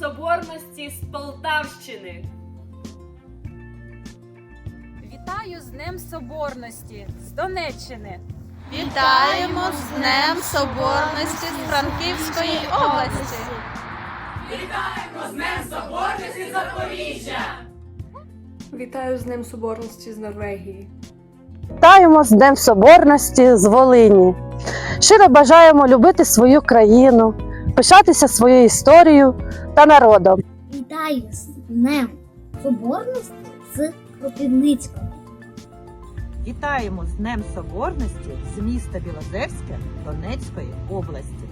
Соборності з Полтавщини. Вітаю з Днем Соборності з Донеччини. Вітаємо з Днем Соборності з Франківської області. Вітаємо з Днем Соборності з Запоріжжя. Вітаю з Днем Соборності з Норвегії. Вітаємо з Днем Соборності з Волині. Щиро бажаємо любити свою країну, пишатися своєю історією та народом. Вітаю з Днем Соборності з Кропивницького. Вітаємо з Днем Соборності з міста Білозерське Донецької області.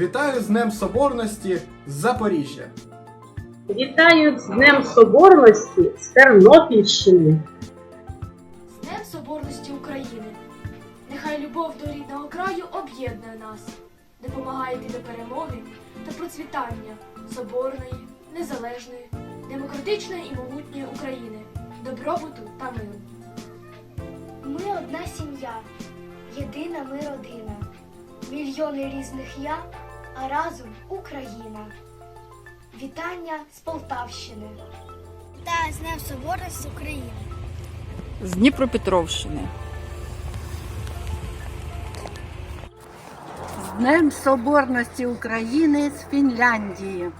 Вітаю з Днем Соборності з Запоріжжя. Вітаю з Днем Соборності з Тернопільщини. З Днем Соборності України. Нехай любов до рідного краю об'єднує нас, допомагає йти до перемоги та процвітання соборної, незалежної, демократичної і могутньої України, добробуту та миру. Ми одна сім'я, єдина ми родина. Мільйони різних я, а разом Україна. Вітання з Полтавщини. Вітаю з Днем Соборності України. З Дніпропетровщини. З Днем Соборності України з Фінляндії.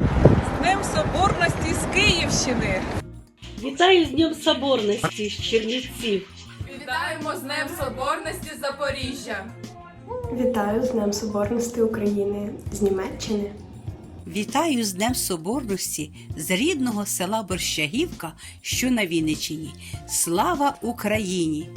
З Днем Соборності з Київщини. Вітаю з Днем Соборності з Чернівців. Вітаємо з Днем Соборності з Запоріжжя. Вітаю з Днем Соборності України з Німеччини. Вітаю з Днем Соборності з рідного села Борщагівка, що на Вінниччині. Слава Україні!